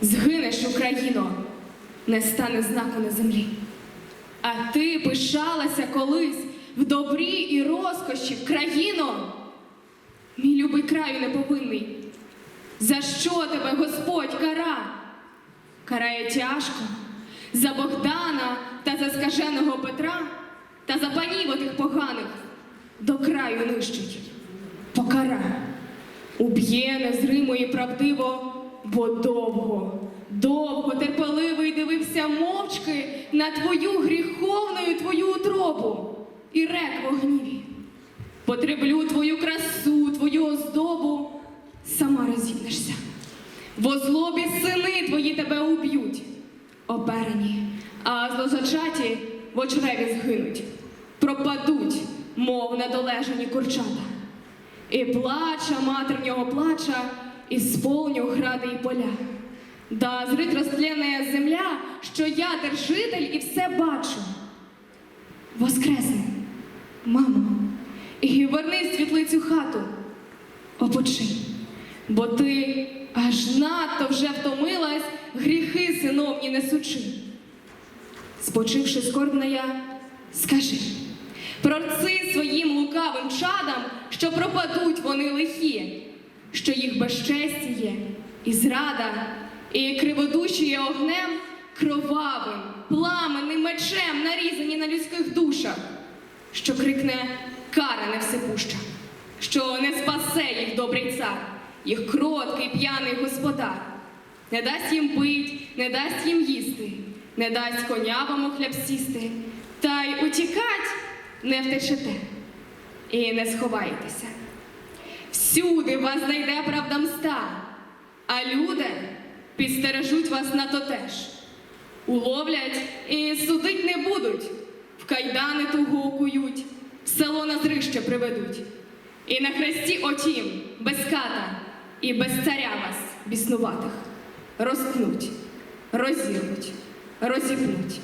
Згинеш, Україно, не стане знаку на землі. А ти пишалася колись в добрі і розкоші, країно, мій любий краю неповинний. За що тебе Господь кара? Карає тяжко за Богдана та за скаженого Петра та за панів отих поганих до краю нищить. Покара. Уб'є незримо і правдиво, бо довго, довго терпеливий дивився мовчки на твою гріховною твою утробу і рек в огніві. Потреблю твою красу, твою оздобу, сама розібнешся. Во злобі сини твої тебе уб'ють, оперені, а злозачаті в очреві згинуть, пропадуть, мов недолежані курчата. І плача матернього плача, і сповню гради і поля. Да зрить розтлене земля, що я держитель і все бачу. Воскресни, мамо, і верни світлицю хату, опочинь, бо ти аж надто вже втомилась гріхи синовні несучи. Спочивши скорбна я, скажи, прорци своїм лукавим чадам, що пропадуть вони лихі, що їх безчесті є, і зрада, і криводуші є огнем кровавим, пламенним мечем, нарізані на людських душах, що крикне кара не всепуща, що не спасе їх добрий цар, їх кроткий п'яний господар. Не дасть їм пить, не дасть їм їсти, не дасть коня вам у хляб сісти, та й утікать не втечете і не сховаєтеся. Всюди вас знайде правда мста, а люди підстережуть вас на то теж. Уловлять і судить не будуть, в кайдани туго окують, в село на зрище приведуть. І на хресті отім, без ката і без царя вас, біснуватих, розткнуть, розірвуть, розіпнуть.